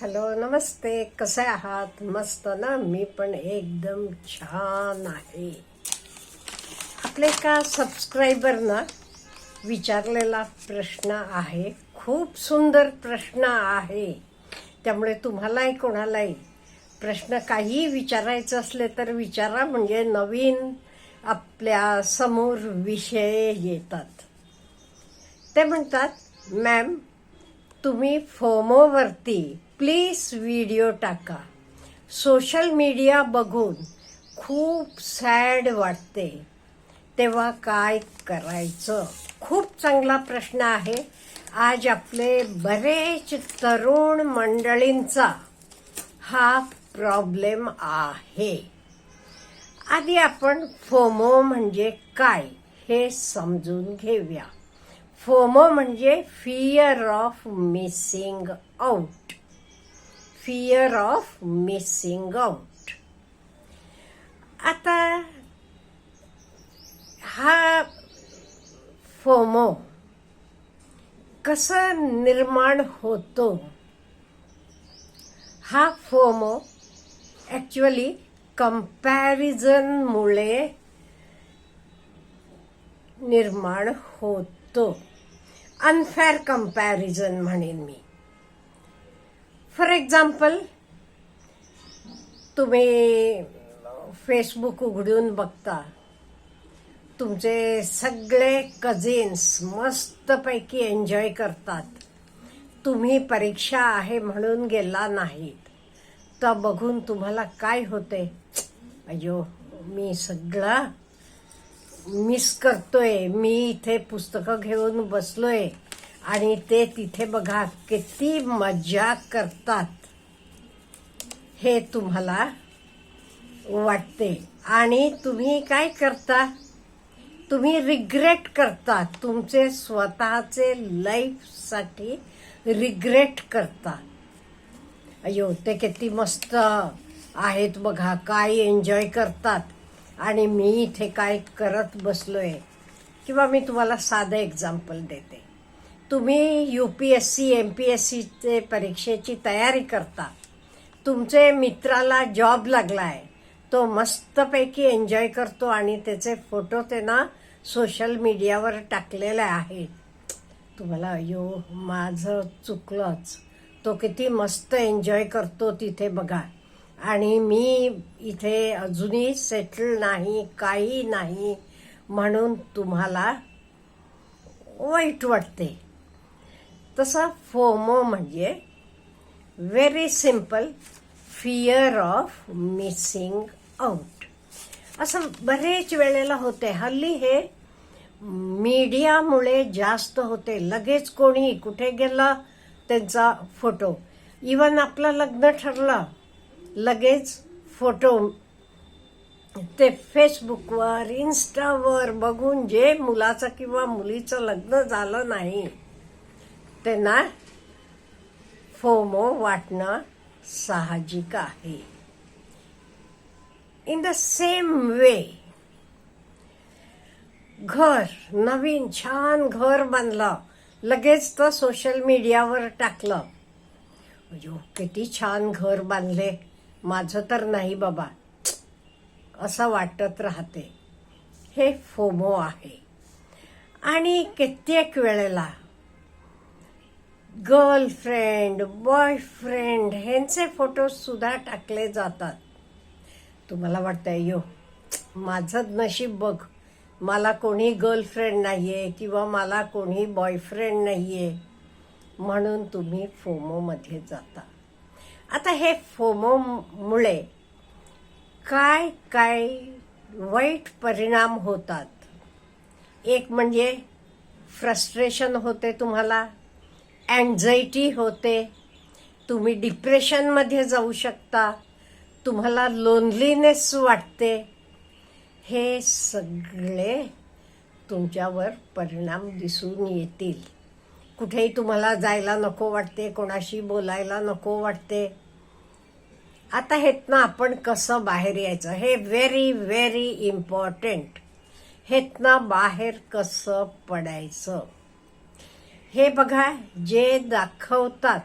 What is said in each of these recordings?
Hello नमस्ते. कसे आहात? मस्त ना? मी पण एकदम छान आहे. आपले का सबस्क्रायबरना विचारलेला प्रश्न आहे. खूप सुंदर प्रश्न आहे. त्यामुळे तुम्हालाही कोणालाही प्रश्न काही विचारायचं असले तर विचारा. म्हणजे नवीन आपल्यासमोर विषय येतात. ते म्हणतात मॅम तुम्ही फोमोवरती प्लीज व्हिडिओ टाका. सोशल मीडिया बघून खूप सॅड वाटते. तेव्हा काय करायचं? खूप चांगला प्रश्न आहे. आज आपले बरेच तरुण मंडळींचा हा प्रॉब्लेम आहे. आधी आपण फोमो म्हणजे काय हे समजून घेऊया. फोमो म्हणजे fear of missing out fear of missing out आता हा फोमो कसा निर्माण होतो? हा फोमो ॲक्च्युअली कंपॅरिझनमुळे निर्माण होतो. अनफेअर कंपॅरिझन म्हणेन मी. फॉर एक्झाम्पल तुम्ही फेसबुक उघडून बघता. तुमचे सगळे कझिन्स मस्तपैकी एन्जॉय करतात. तुम्ही परीक्षा आहे म्हणून गेला नाहीत. तर बघून तुम्हाला काय होते? अयो मी सगळं मिस करतोय. मी इथे पुस्तकं घेऊन बसलोय. आणि ते तिथे बघा किती मजा करतात. हे तुम्हाला वाटते. आणि तुम्ही काय करता? तुम्ही रिग्रेट करता. तुमचे स्वतःचे लाईफसाठी रिग्रेट करता. अयो ते किती मस्त आहेत बघा. काय एन्जॉय करतात. आणि मी इथे काय करत बसलो आहे किंवा मी तुम्हाला साधं एक्झाम्पल देते. तुम्ही U P S C M P S सीचे परीक्षेची तयारी करता. तुमचे मित्राला जॉब लागला आहे तो मस्तपैकी एन्जॉय करतो आणि त्याचे फोटो त्यांना सोशल मीडियावर टाकलेले आहेत. तुम्हाला अयो माझं चुकलंच. तो किती मस्त एन्जॉय करतो तिथे बघा. आणि मी इथे अजूनही सेटल नाही काही नाही म्हणून तुम्हाला वाईट वाटते. तसा फोमो म्हणजे very simple fear of missing out असं बरेच वेळेला होते. हल्ली हे मीडियामुळे जास्त होते. लगेच कोणी कुठे गेला त्यांचा फोटो. इवन आपलं लग्न ठरलं लगेच फोटो. ते फेसबुकवर इन्स्टावर बघून जे मुलाचं किंवा मुलीचं लग्न झालं नाही त्यांना फोमो वाटणं साहजिक आहे. इन द सेम वे घर नवीन छान घर बांधलं लगेच तर सोशल मीडियावर टाकलं. अयो किती छान घर बांधले माझं तर नाही बाबा. असं वाटत राहते. हे फोमो आहे. आणि कित्येक वेळेला गर्लफ्रेंड बॉयफ्रेंड ह्यांचे फोटो सुद्धा टाकले जातात. तुम्हाला वाटतं यो माझं नशीब बघ. मला कोणी गर्लफ्रेंड नाही आहे किंवा मला कोणी बॉयफ्रेंड नाही आहे म्हणून तुम्ही फोमोमध्ये जाता. आता हे फोमोमुळे काय काय वाईट परिणाम होतात? एक म्हणजे फ्रस्ट्रेशन होते तुम्हाला अँझायटी होते. तुम्ही डिप्रेशनमध्ये जाऊ शकता. तुम्हाला लोनलीनेस वाटते. हे सगळे तुमच्यावर परिणाम दिसून येतील. कुठेही तुम्हाला जायला नको वाटते कोणाशी बोलायला नको वाटते. आता हेतनं आपण कसं बाहेर यायचं? हे व्हेरी व्हेरी इम्पॉर्टंट हेतनं बाहेर कसं पडायचं? हे बघा जे दाखवतात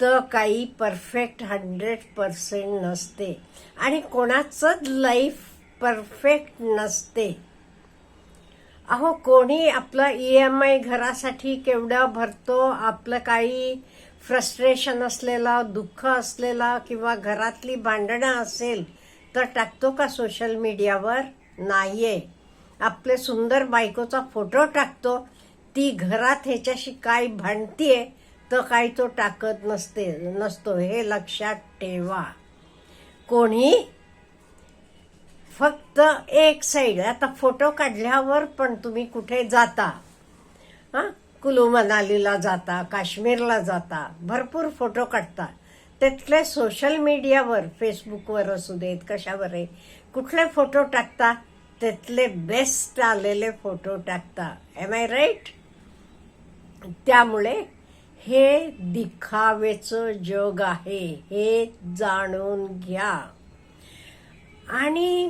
तर काही परफेक्ट हंड्रेड पर्सेंट नसते. आणि कोणाचंच लाईफ परफेक्ट नसते. अहो कोणी आपलं ई एम आय घरासाठी केवढं भरतो आपलं काही फ्रस्ट्रेशन असलेला दुःख असलेला किंवा घरातली भांडणं असेल तर टाकतो का सोशल मीडियावर नाहीये. आपले सुंदर बायकोचा फोटो टाकतो ती घरात ह्याच्याशी काय भांडतीये तर काही तो टाकत नसते नसतो. हे लक्षात ठेवा. कोणी? फक्त एक साईड आता फोटो काढल्यावर पण तुम्ही कुठे जाता? हां? कुलू मनालीला जाता काश्मीरला जाता. भरपूर फोटो काढता. त्यातले सोशल मीडियावर फेसबुकवर असू देत कशावर आहे कुठले फोटो टाकता? त्यातले बेस्ट आलेले फोटो टाकता. एम आय राईट त्यामुळे हे दिखावेचं जग आहे हे जाणून घ्या. आणि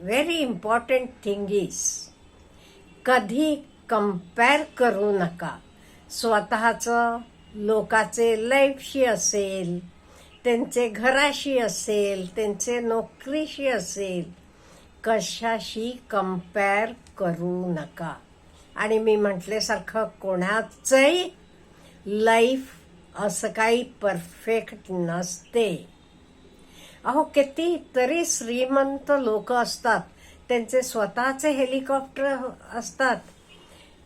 व्हेरी इम्पॉर्टंट थिंग इज कधी कंपेअर करू नका. स्वतःचं लोकाचे लाईफशी असेल त्यांचे घराशी असेल त्यांचे नोकरीशी असेल कशाशी कंपेअर करू नका. आणि मी म्हटल्यासारखं कोणाचंही लाईफ असं काही परफेक्ट नसते. अहो किती तरी श्रीमंत लोक असतात. त्यांचे स्वतःचे हेलिकॉप्टर असतात.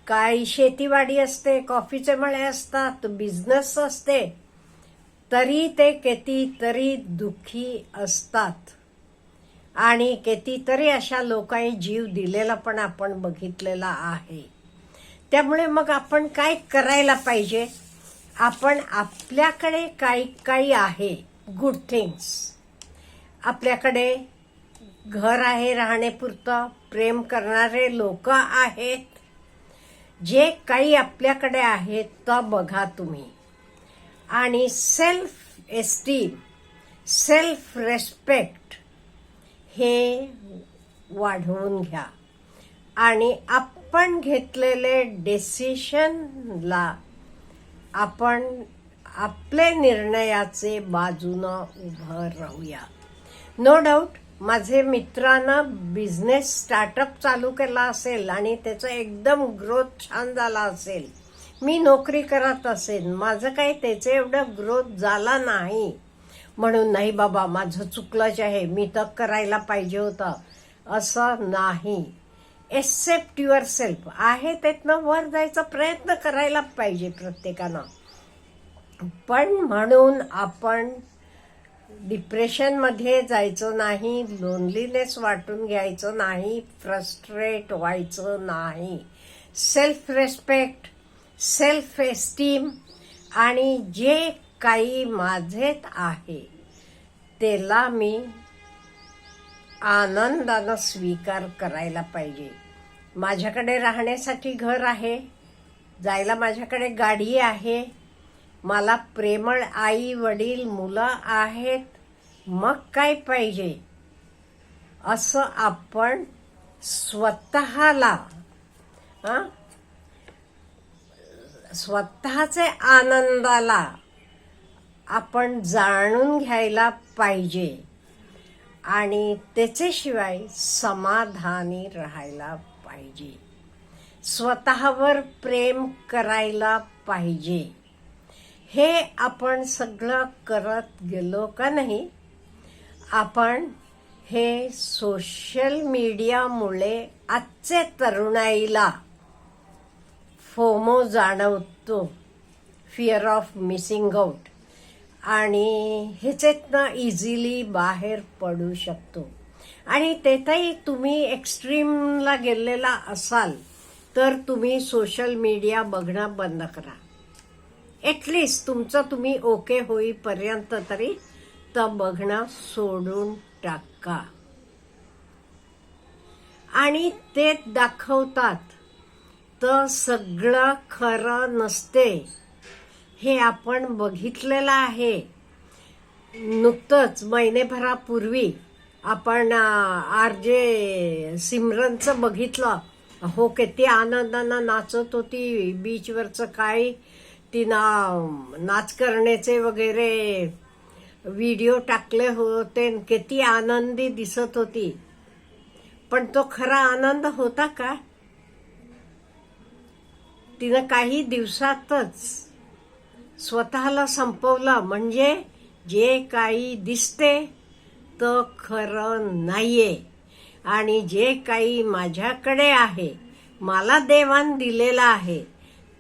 काही शेतीवाडी असते कॉफीचे मळे असतात बिझनेस असते. तरी ते कितीतरी दुःखी असतात. आणि कितीतरी अशा लोकांनी जीव दिलेला पण आपण बघितलेला आहे. त्यामुळे मग आपण काय करायला पाहिजे? आपण आपल्याकडे काही काही आहे. गुड थिंग्स आपल्याकडे घर आहे राहण्यापुरतं. प्रेम करणारे लोक आहेत. जे काही आपल्याकडे आहेत तर बघा तुम्ही. आणि सेल्फ एस्टीम सेल्फ रेस्पेक्ट हे वाढवून घ्या. आणि आप आपण घेतलेले डेसिशनला आपण आपले निर्णयाचे बाजूनं उभं राहूया. नो डाऊट माझे मित्रानं बिझनेस स्टार्टअप चालू केला असेल आणि त्याचा एकदम ग्रोथ छान झाला असेल. मी नोकरी करत असेल माझं काही त्याचं एवढं ग्रोथ झाला नाही. म्हणून नाही बाबा माझं चुकलंच आहे मी तर करायला पाहिजे होतं. असं नाही. एक्सेप्ट युअर सेल्फ आहे त्यातनं वर जायचा प्रयत्न करायला पाहिजे प्रत्येकानं. पण म्हणून आपण डिप्रेशनमध्ये जायचं नाही लोनलीनेस वाटून घ्यायचं नाही फ्रस्ट्रेट व्हायचं नाही. सेल्फ रेस्पेक्ट सेल्फ एस्टीम आणि जे काही माझेत आहे त्याला मी आनंदानं स्वीकार करायला पाहिजे. माझ्याकडे राहण्यासाठी घर आहे जायला माझ्याकडे गाडी आहे मला प्रेमळ आई वडील मुलं आहेत मग काय पाहिजे? असं आपण स्वतःला स्वतःचे आनंदाला आपण जाणून घ्यायला पाहिजे. आणि त्याच्याशिवाय समाधानी राहायला पाहिजे. स्वतःवर प्रेम करायला पाहिजे. हे आपण सगळं करत गेलो का नाही? आपण हे सोशल मीडियामुळे आजचे तरुणाईला फोमो जाणवतो. फिअर ऑफ मिसिंग आउट आणि ह्याच्यातनं इझिली बाहेर पडू शकतो. आणि तेथही तुम्ही एक्स्ट्रीमला गेलेला असाल तर तुम्ही सोशल मीडिया बघणं बंद करा. ॲटलिस्ट तुमचं तुम्ही ओके होईपर्यंत तरी तर बघणं सोडून टाका. आणि ते दाखवतात तर सगळं खरं नसते. हे आपण बघितलेलं आहे. नुकतंच महिनेभरापूर्वी आपण आर जे सिमरनचं बघितलं. हो किती आनंदानं नाचत होती बीचवरचं काय तिनं नाच करण्याचे वगैरे व्हिडिओ टाकले होते किती आनंदी दिसत होती. पण तो खरा आनंद होता का? तिनं काही दिवसातच स्वतःला संपवलं म्हणजे जे काही दिसते तर खरं नाहीये. आणि जे काही माझ्याकडे आहे मला देवान दिलेलं आहे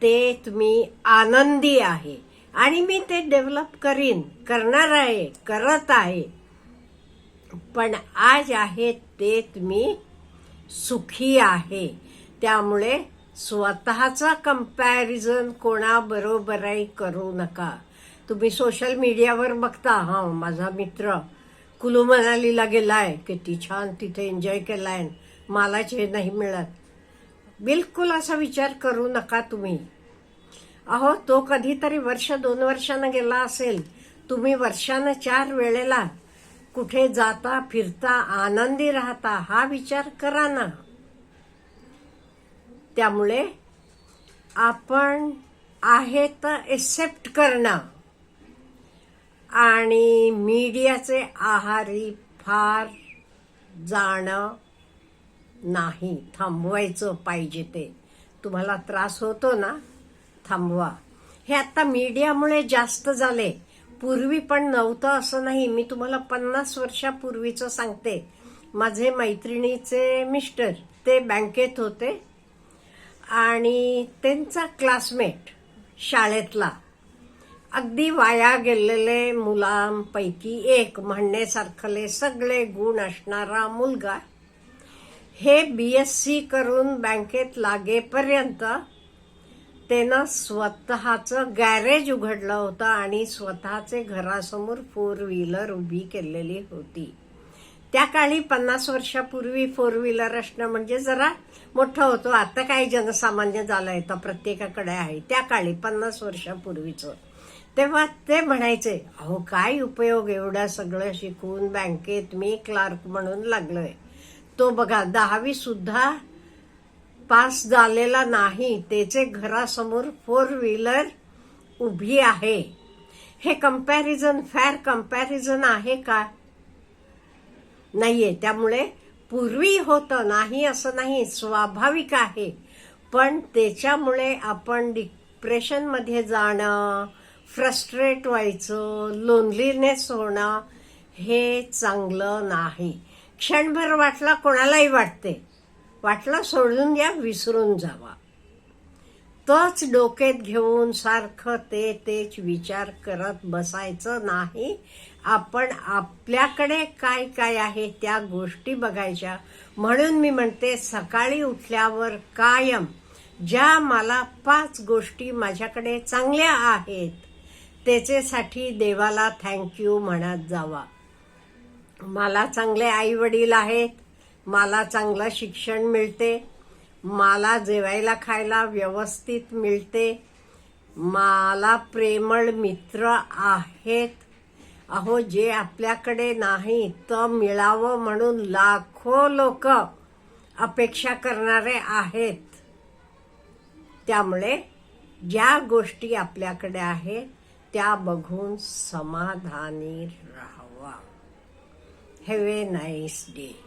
ते मी आनंदी आहे. आणि मी ते डेव्हलप करीन करणार आहे करत आहे. पण आज आहे ते मी सुखी आहे. त्यामुळे स्वतःचा कंपॅरिझन कोणाबरोबरही करू नका. तुम्ही सोशल मीडियावर बघता हा माझा मित्र कुलू मनालीला गेलाय किती छान तिथे एन्जॉय केलाय मलाच हे नाही मिळत. बिलकुल असा विचार करू नका तुम्ही. अहो तो कधीतरी वर्ष दोन वर्षानं गेला असेल. तुम्ही वर्षानं चार वेळेला कुठे जाता फिरता आनंदी राहता हा विचार करा ना. त्यामुळे आपण आहे तर एक्सेप्ट करणं. आणि मीडियाचे आहारी फार जाणं नाही. थांबवायचं पाहिजे ते. तुम्हाला त्रास होतो ना? थांबवा. हे आता मीडियामुळे जास्त झाले. पूर्वी पण नव्हतं असं नाही. मी तुम्हाला पन्नास वर्षापूर्वीचं सांगते. माझे मैत्रिणीचे मिस्टर ते बँकेत होते. आणि त्यांचा क्लासमेट शाळेतला. अगदी वाया गेलेले मुलांपैकी एक म्हणण्यासारखले सगळे गुण असणारा मुलगा हे बी एस सी करून बँकेत लागेपर्यंत त्यानं स्वतःचं गॅरेज उघडलं होतं आणि स्वतःचे घरासमोर फोर व्हीलर उभी केलेली होती. त्या काळी पन्नास वर्षापूर्वी फोर व्हीलर असणं म्हणजे जरा मोठं होतं. आता काही जनसामान्य झालंय तर प्रत्येकाकडे आहे. त्या काळी पन्नास वर्षापूर्वीचं. तेव्हा ते म्हणायचे अहो काय उपयोग एवढा सगळं शिकून बँकेत मी क्लार्क म्हणून लागलोय. तो बघा दहावी सुद्धा पास झालेला नाही. त्याचे घरासमोर फोर व्हीलर उभी आहे. हे कंपॅरिझन फॅर कंपॅरिझन आहे का? नाहीये. त्यामुळे पूर्वी होतं नाही असं नाही स्वाभाविक आहे. पण त्याच्यामुळे आपण डिप्रेशनमध्ये जाणं फ्रस्ट्रेट व्हायचं लोनलीनेस होणं हे चांगलं नाही. क्षणभर वाटला कोणालाही वाटते. वाटलं सोडून द्या विसरून जावा. तोच डोक्यात घेऊन सारखं ते तेच विचार करत बसायचं नाही. आपण आपल्याकडे काय काय आहे त्या गोष्टी बघायच्या. म्हणून मी म्हणते सकाळी उठल्यावर कायम ज्या मला पाच गोष्टी माझ्याकडे चांगल्या आहेत त्याच्यासाठी देवाला थँक्यू म्हणत जावा. मला चांगले आई वडील आहेत मला चांगलं शिक्षण मिळते मला जेवायला खायला व्यवस्थित मिळते. मला प्रेमळ मित्र आहेत. अहो जे आपल्याकडे नाही तर मिळावं म्हणून लाखो लोक अपेक्षा करणारे आहेत. त्यामुळे ज्या गोष्टी आपल्याकडे आहेत त्या बघून समाधानी राहावा. Have a nice day